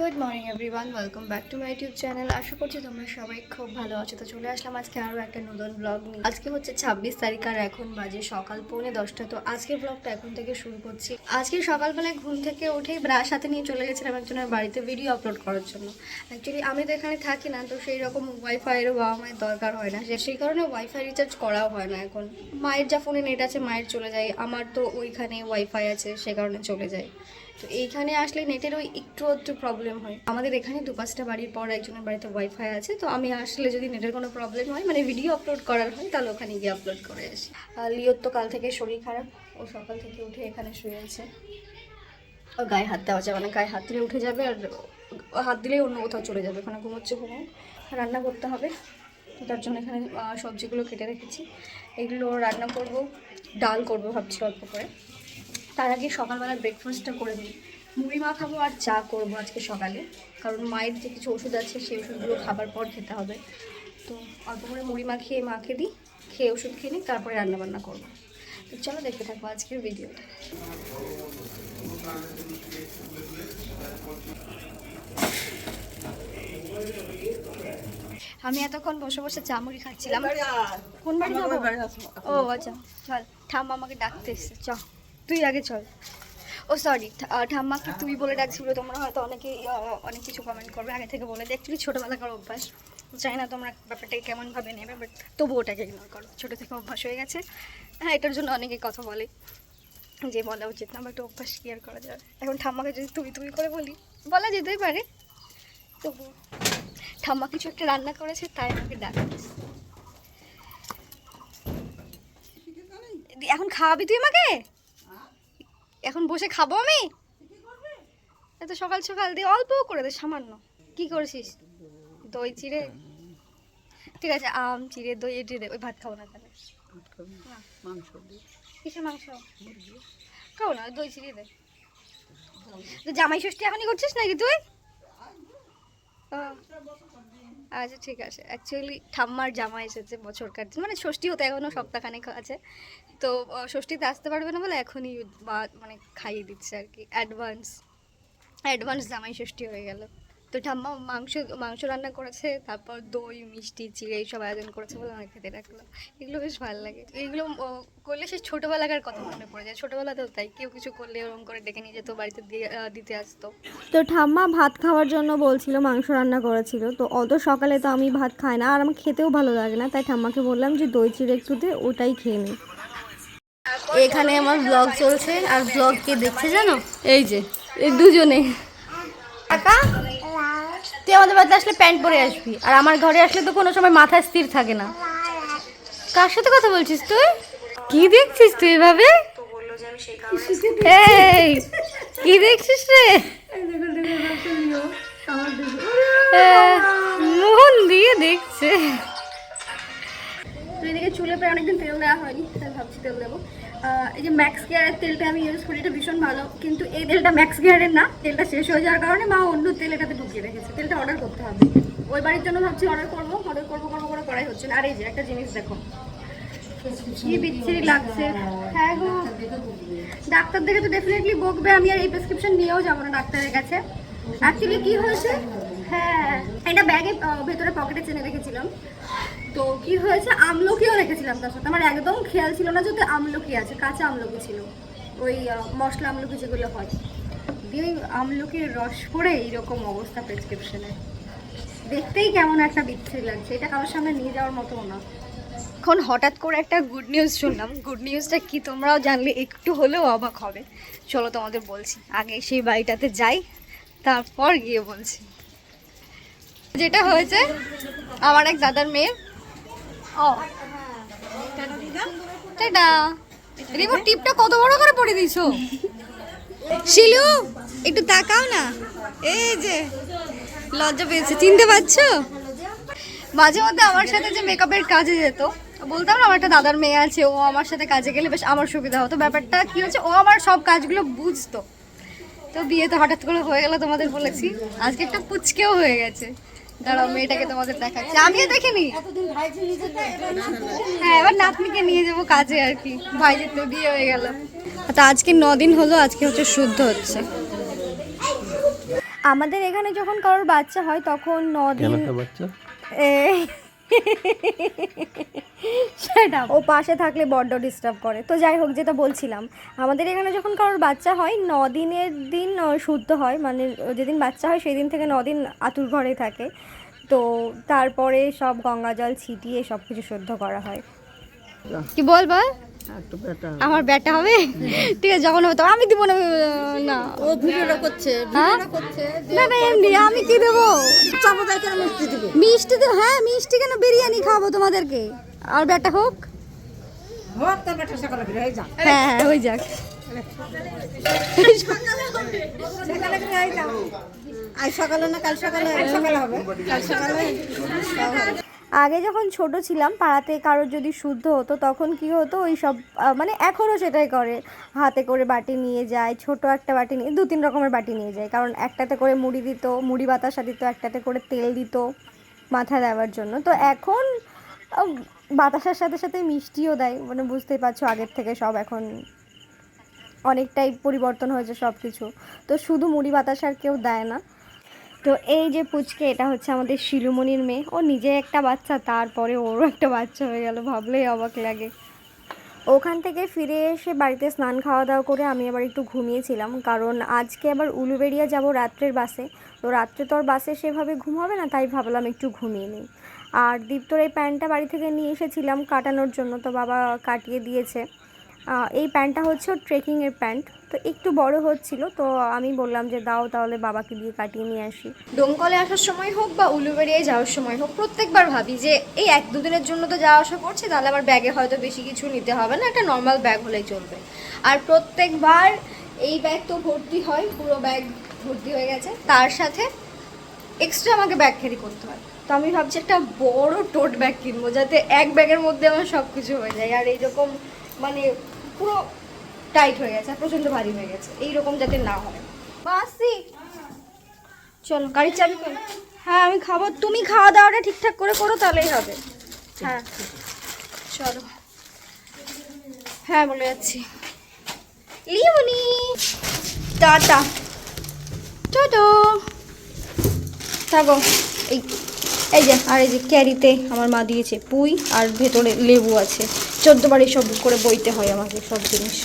Good morning everyone welcome back to my YouTube channel আশা করছি তোমরা সবাই খুব ভালো আছো। তো চলে আসলাম আজকে আরও একটা নতুন ব্লগ নিয়ে। আজকে হচ্ছে ছাব্বিশ তারিখ আর এখন বাজে সকাল পৌনে দশটা। তো আজকের ব্লগটা এখন থেকে শুরু করছি। আজকে সকালবেলায় ঘুম থেকে উঠেই ব্রাশ হাতে নিয়ে চলে গেছিলাম একজনের বাড়িতে ভিডিও আপলোড করার জন্য। অ্যাকচুয়ালি আমি তো এখানে থাকি না, তো সেই রকম ওয়াইফাইয়েরও বাবা মায়ের দরকার হয় না। সেই কারণে ওয়াইফাই রিচার্জ করাও হয় না এখন। মায়ের যা ফোনে নেট আছে, মায়ের চলে যায়। আমার তো ওইখানে ওয়াইফাই আছে, সে কারণে চলে যায়। তো এইখানে আসলে নেটেরও একটু একটু প্রবলেম হয়। আমাদের এখানে দু পাঁচটা বাড়ির পর একজনের বাড়িতে ওয়াইফাই আছে, তো আমি আসলে যদি নেটের কোনো প্রবলেম হয় মানে ভিডিও আপলোড করার হয়, তাহলে ওখানে গিয়ে আপলোড করে আসি। আর লিওর তো কাল থেকে শরীর খারাপ, ও সকাল থেকে উঠে এখানে শুয়ে আছে। ও গায়ে হাত দেওয়া যাবে না, গায়ে হাত দিলে উঠে যাবে, আর হাত দিলেই অন্য কোথাও চলে যাবে, ওখানে ঘুমোচ্ছে ঘুমো রান্না করতে হবে তার জন্য এখানে সবজিগুলো কেটে রেখেছি। এগুলো রান্না করব, ডাল করব ভাবছি অল্প করে। তার আগে সকালবেলা ব্রেকফাস্টটা করে নিই। মুড়ি মাখাবো আর চা করব আজকে সকালে। কারণ মায়ের যে কিছু ওষুধ আছে সেই ওষুধগুলো খাবার পর খেতে হবে। তো অল্প করে মুড়ি মাখিয়ে মাকে দিই খেয়ে ওষুধ খেয়ে নিই তারপরে রান্নাবান্না করব। তো চলো দেখতে থাকব আজকের ভিডিওটা আমি এতক্ষণ বসে বসে চা মুড়ি খাচ্ছিলাম। কোন বাড়ি যাব? ও আচ্ছা। চল ঠাম্মা আমাকে ডাকতে এসছে। চ তুই আগে চল। ও সরি ঠাম্মাকে তুই বলে ডাকছিল, তোমরা হয়তো অনেকে অনেক কিছু কমেন্ট করবে। আগে থেকে বলে দিই অ্যাকচুয়ালি ছোটোবেলাকার অভ্যাস। চাই না তোমরা ব্যাপারটাকে কেমনভাবে নেবে বাট তবু ওটাকে ইগনোর করো। ছোটো থেকে অভ্যাস হয়ে গেছে। হ্যাঁ এটার জন্য অনেকে কথা বলে যে বলা উচিত না বাট অভ্যাস কি আর করা যাবে এখন ঠাম্মাকে যদি তুই তুই করে বলি, বলা যেতেই পারে। তবু ঠাম্মা কিছু একটা রান্না করেছে, তাই আমাকে ডাকছে দি- এখন খাওয়াবি তুই আমাকে? এখন বসে খাব আমি? এত সকাল সকাল দিয়ে অল্প করে দে সামান্য। কি করেছিস? দই চিড়ে? ঠিক আছে আম চিড়ে দই এটি দে ওই ভাত খাব না তাহলে। মাংস কিসের মাংস? খাব না দই চিড়ে দে। তো জামাই ষষ্ঠী এখনই করছিস নাকি তুই? আচ্ছা ঠিক আছে। অ্যাকচুয়ালি ঠাম্মার জামা এসেছে বছরকার দিন মানে ষষ্ঠী হতে এখনও সপ্তাহখানেক আছে। তো ষষ্ঠীতে আসতে পারবে না বলে এখনই মানে খাইয়ে দিচ্ছে আর কি। অ্যাডভান্স অ্যাডভান্স জামাই ষষ্ঠী হয়ে গেল। তো ঠাম্মা মাংস মাংস রান্না করেছে তারপর দই মিষ্টি চিড়ে এইসব আয়োজন করেছে বলে অনেক খেতে রাখল এগুলো বেশ ভালো লাগে। এগুলো করলে সে ছোটোবেলাকার কথা মনে পড়ে যায়। ছোটোবেলাতেও তাই কেউ কিছু করলে ওরকম করে ডেকে নিয়ে যেত বাড়িতে দিতে আসতো। তো ঠাম্মা ভাত খাওয়ার জন্য বলছিল মাংস রান্না করেছিল। তো অত সকালে তো আমি ভাত খাই না আর আমার খেতেও ভালো লাগে না। তাই ঠাম্মাকে বললাম যে দই চিড়ে একটু দে ওটাই খেয়ে নিই এখানে আমার ব্লগ চলছে আর ব্লগ কে দেখছে জানো? এই যে এই দুজনে। কাকা? তুই আমাদের বাড়িতে আসলে প্যান্ট পরে আসবি। আর আমার ঘরে আসলে তো কোনো সময় মাথা স্থির থাকে না। কার সাথে কথা বলছিস তুই? কি দেখছিস তুই এভাবে? কি দেখছিস রে? আহ, মন দিয়ে দেখছে। তো এদিকে চুলে প্রায় অনেকদিন তেল দেওয়া হয়নি তাই ভাবছি তেল দেবো। এই যে ম্যাক্স গিয়ারের তেলটা আমি ইউজ করি, এটা ভীষণ ভালো। কিন্তু এই তেলটা ম্যাক্স গিয়ারের না, তেলটা শেষ হয়ে যাওয়ার কারণে মা অন্য তেল এটাতে ঢুকিয়ে রেখেছে। তেলটা অর্ডার করতে হবে। ওই বাড়ির জন্য ভাবছি অর্ডার করব অর্ডার করব করব করে করাই হচ্ছে না। আর এই যে একটা জিনিস দেখো। বিচ্ছিরি লাগছে। হ্যাঁ গো। ডাক্তার দেখে তো ডেফিনেটলি বকবে। আমি আর এই প্রেসক্রিপশন নিয়েও যাব না ডাক্তারের কাছে। কি হয়েছে? হ্যাঁ এটা ব্যাগে ভেতরে পকেটে চেনে রেখেছিলাম। তো কি হয়েছে? আমলকিও রেখেছিলাম তার সাথে। আমার একদম খেয়াল ছিল না যে আমলকি আছে, কাঁচা আমলকি ছিল। ওই মশলা আমলকি যেগুলো হয়। দিয়ে ওই আমলকির রস পড়ে এইরকম অবস্থা প্রেসক্রিপশনে দেখতেই কেমন একটা বিচ্ছিরি লাগছে। এটা কারোর সামনে নিয়ে যাওয়ার মতো না। এখন হঠাৎ করে একটা গুড নিউজ শুনলাম। গুড নিউজটা কি তোমরাও জানলে, একটু হলেও অবাক হবে। চলো তোমাদের বলছি। আগে সেই বাড়িটাতে যাই, তারপর গিয়ে বলছি। যেটা হয়েছে, আমার এক দাদার মেয়ের ও। টাটা। রিমোট টিপটা কত বড় করে পড়ে দিয়েছ শিলু, একটু তাকাও না। এই যে, লজ্জা পেয়েছে, চিনতে পারছ? মাঝে মধ্যে আমার সাথে যে মেকআপের কাজে যেত, বলতাম না, আমার একটা দাদার মেয়ে আছে, ও আমার সাথে কাজে গেলে বেশ আমার সুবিধা হতো। ব্যাপারটা কি হচ্ছে, ও আমার সব কাজগুলো বুঝতো। তো বিয়ে তো হঠাৎ করে হয়ে গেল তোমাদের বলেছি। আজকে একটা পুচকেও হয়ে গেছে। দাঁড়াও মেয়েটাকে তোমাদের দেখাচ্ছি। আমিও দেখিনি। হ্যাঁ এবার নাতনিকে নিয়ে যাব কাজে আর কি। ভাই তো বিয়ে হয়ে গেল। তো আজকে দিন হলো আজকে হচ্ছে শুদ্ধ হচ্ছে। আমাদের এখানে যখন কারোর বাচ্চা হয় তখন ন দিন বাচ্চা? ও পাশে থাকলে বড্ড ডিস্টার্ব করে। তো যাই হোক যেটা বলছিলাম আমাদের এখানে যখন কারোর বাচ্চা হয় ন দিনের দিন শুদ্ধ হয় মানে যেদিন বাচ্চা হয় সেই দিন থেকে ন দিন আতুর ঘরে থাকে। তো তারপরে সব গঙ্গা জল ছিটিয়ে সব কিছু শুদ্ধ করা হয়। কি বল বল? আমার ব্যাটা হবে? ঠিক আছে যখন হবে তো আমি দিব না না। ও ভিডিওটা করছে হ্যাঁ? না না এমনি আমি কি দেবো? মিষ্টি দিবে। তো হ্যাঁ মিষ্টি কেন? বিরিয়ানি খাব তোমাদেরকে। আর ব্যাটা হোক। হয়ে হ্যাঁ যাক। আজ সকালে না কাল সকালে? সকালে হবে। কাল সকালে? আগে যখন ছোট ছিলাম, পাড়াতে কারোর যদি শুদ্ধ হতো, তখন কি হতো, ওই সব মানে এখনও সেটাই করে। হাতে করে বাটি নিয়ে যায়, ছোট একটা বাটি নিয়ে, দু তিন রকমের বাটি নিয়ে যায়। কারণ একটাতে করে মুড়ি দিত, মুড়ি বাতাসা দিত, একটাতে করে তেল দিত মাথা দেওয়ার জন্য। তো এখন বাতাসার সাথে সাথে মিষ্টিও দেয়। মানে বুঝতেই পারছ, আগের থেকে সব এখন অনেকটাই পরিবর্তন হয়েছে সব কিছু তো শুধু মুড়ি বাতাসার কেউ দেয় না। তো এই যে পুচকে, এটা হচ্ছে আমাদের শিলুমণির মেয়ে। ও নিজে একটা বাচ্চা, তারপরে ওরও একটা বাচ্চা হয়ে গেল, ভাবলেই অবাক লাগে। ওখান থেকে ফিরে এসে বাড়িতে স্নান খাওয়া দাওয়া করে আমি আবার একটু ঘুমিয়েছিলাম, কারণ আজকে আবার উলুবেড়িয়া যাব রাত্রের বাসে। তো রাত্রে তো আর বাসে সেভাবে ঘুম হবে না, তাই ভাবলাম একটু ঘুমিয়ে নিই। আর দীপ্তর এই প্যান্টটা বাড়ি থেকে নিয়ে এসেছিলাম কাটানোর জন্য, তো বাবা কাটিয়ে দিয়েছে। এই প্যান্টটা হচ্ছে ট্রেকিংয়ের প্যান্ট। তো একটু বড় হচ্ছিল, তো আমি বললাম যে দাও তাহলে বাবাকে দিয়ে কাটিয়ে নিয়ে আসি। ডোমকলে আসার সময় হোক বা উলুবেড়িয়ায় যাওয়ার সময় হোক, প্রত্যেকবার ভাবি যে এই এক দুদিনের জন্য তো যাওয়া আসা করছি, তাহলে আমার ব্যাগে হয়তো বেশি কিছু নিতে হবে না, একটা নর্মাল ব্যাগ হলেই চলবে। আর প্রত্যেকবার এই ব্যাগ তো ভর্তি হয়, পুরো ব্যাগ ভর্তি হয়ে গেছে। তার সাথে এক্সট্রা আমাকে ব্যাগ ক্যারি করতে হয়। তো আমি ভাবছি একটা বড় টোট ব্যাগ কিনবো, যাতে এক ব্যাগের মধ্যে আমার সব কিছু হয়ে যায়। আর এইরকম মানে পুরো টাইট হয়ে গেছে, প্রচণ্ড ভারী হয়ে গেছে। এইরকম যাতে না হয়। বাসি চলো, গাড়ির চাবি কই হ্যাঁ আমি খাব। তুমি খাওয়া দাওয়াটা ঠিকঠাক করে করো, তাহলেই হবে। হ্যাঁ। চলো। হ্যাঁ বলে যাচ্ছি। লিওনি! টাটা। টাটো। থাকো। এই এই যে, আর এই যে ক্যারিতে আমার মা দিয়েছে পুই, আর ভেতরে লেবু আছে। চোদ্দবার সব করে বইতে হয় আমাকে সব জিনিস।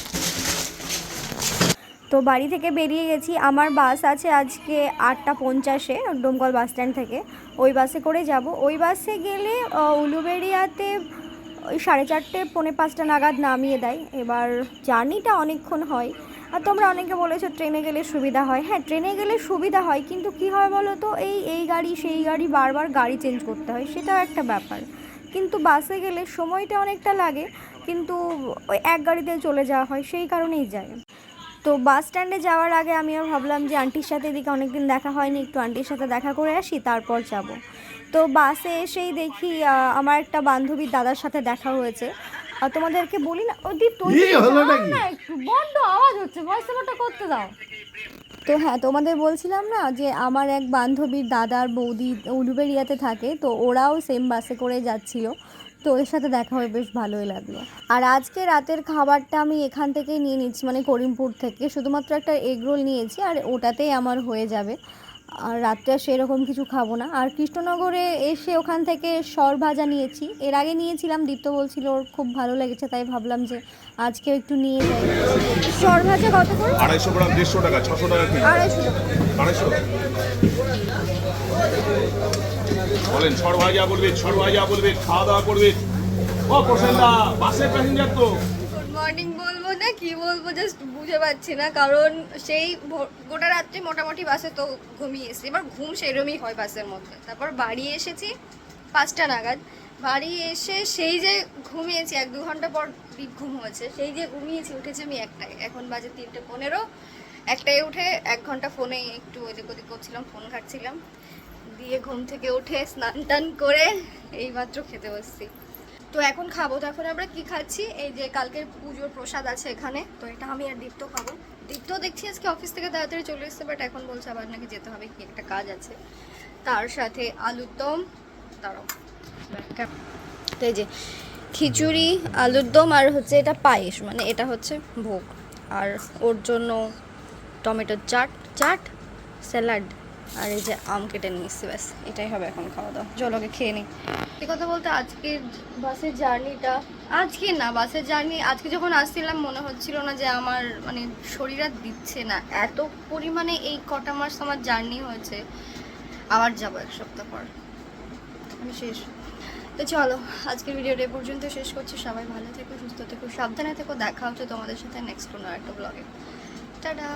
তো বাড়ি থেকে বেরিয়ে গেছি। আমার বাস আছে আজকে আটটা পঞ্চাশে ডোমকল বাস স্ট্যান্ড থেকে। ওই বাসে করে যাব। ওই বাসে গেলে উলুবেড়িয়াতে ওই সাড়ে চারটে, পৌনে পাঁচটা নাগাদ নামিয়ে দেয়। এবার জার্নিটা অনেকক্ষণ হয়। আর তোমরা অনেকে বলেছ ট্রেনে গেলে সুবিধা হয়। হ্যাঁ ট্রেনে গেলে সুবিধা হয়, কিন্তু কি হয় বলো তো? এই এই গাড়ি, সেই গাড়ি বারবার গাড়ি চেঞ্জ করতে হয়। সেটাও একটা ব্যাপার। কিন্তু বাসে গেলে সময়টা অনেকটা লাগে কিন্তু ওই এক গাড়িতে চলে যাওয়া হয় সেই কারণেই যায়। তো বাস স্ট্যান্ডে যাওয়ার আগে আমিও ভাবলাম যে আন্টির সাথে এদিকে অনেকদিন দেখা হয়নি একটু আন্টির সাথে দেখা করে আসি তারপর যাব। তো বাসে এসেই দেখি আমার একটা বান্ধবীর দাদার সাথে দেখা হয়েছে। আর তোমাদেরকে বলি না ও দীপ তুই না একটু বড্ড আওয়াজ হচ্ছে ভয়েস করতে দাও। তো হ্যাঁ তোমাদের বলছিলাম না যে আমার এক বান্ধবীর দাদার বৌদি উলুবেরিয়াতে থাকে, তো ওরাও সেম বাসে করে যাচ্ছিল। তো ওদের সাথে দেখা হয়ে বেশ ভালোই লাগল। আর আজকে রাতের খাবারটা আমি এখান থেকেই নিয়ে নিচ্ছি মানে করিমপুর থেকে। শুধুমাত্র একটা এগরোল নিয়েছি আর ওটাতেই আমার হয়ে যাবে। আর রাত্রে সেরকম কিছু খাব না। আর কৃষ্ণনগরে এসে ওখান থেকে সর ভাজা নিয়েছি। এর আগে নিয়েছিলাম দীপ্ত বলছিল ওর খুব ভালো লেগেছে তাই ভাবলাম যে আজকেও একটু নিয়ে যাই। সর ভাজা কত করে? আড়াইশো গ্রাম দেড়শো টাকা ছশো টাকা আড়াইশো আড়াইশো বলেন ছড় ভাজা বলবে ছড় ভাজা বলবে খাওয়া দাওয়া করবে। ও প্রসেনদা বাসের প্যাসেঞ্জার তো। কি বলব জাস্ট বুঝে পাচ্ছি না। কারণ সেই গোটা রাত্রে মোটামুটি বাসে তো ঘুমিয়ে এসেছি। এবার ঘুম সেরমই হয় বাসের মধ্যে। তারপর বাড়ি এসেছি পাঁচটা নাগাদ। বাড়ি এসে সেই যে ঘুমিয়েছি, এক দু ঘণ্টা পর ডিপ ঘুম হয়েছে। সেই যে ঘুমিয়েছি, উঠেছি আমি একটাই এখন বাজে তিনটে পনেরো। একটাই উঠে এক ঘণ্টা ফোনে একটু ওদিক ওদিক করছিলাম, ফোন ঘাটছিলাম। দিয়ে ঘুম থেকে উঠে স্নান টান করে এইমাত্র খেতে বসছি। তো এখন খাব। তো এখন আমরা কি খাচ্ছি? এই যে কালকের পুজোর প্রসাদ আছে এখানে। তো এটা আমি আর দীপ্ত খাব। দীপ্ত দেখছি আজকে অফিস থেকে তাড়াতাড়ি চলে এসছে বাট এখন বলছে আবার নাকি যেতে হবে। কি একটা কাজ আছে। তার সাথে আলুর দম। দাঁড়াও। তো এই যে খিচুড়ি, আলুর দম আর হচ্ছে এটা পায়েস মানে এটা হচ্ছে ভোগ। আর ওর জন্য টমেটোর চাট চাট, স্যালাড। আর এই যে আম কেটে নিচ্ছি ব্যাস, এটাই হবে এখন খাওয়া দাওয়া আগে খেয়ে নিই এই কথা বলতে আজকের বাসের জার্নিটা, আজকে না, বাসের জার্নি, আজকে যখন আসছিলাম মনে হচ্ছিল না যে আমার মানে শরীর আর দিচ্ছে না। এত পরিমাণে এই কটা মাস আমার জার্নি হয়েছে, আবার যাব এক সপ্তাহ পর। আমি শেষ। তো চলো, আজকের ভিডিওটা এ পর্যন্ত শেষ করছি। সবাই ভালো থেকো, সুস্থ থেকো, সাবধানে থেকো। দেখা হচ্ছে তোমাদের সাথে নেক্সট কোনো একটা ব্লগে টাটা!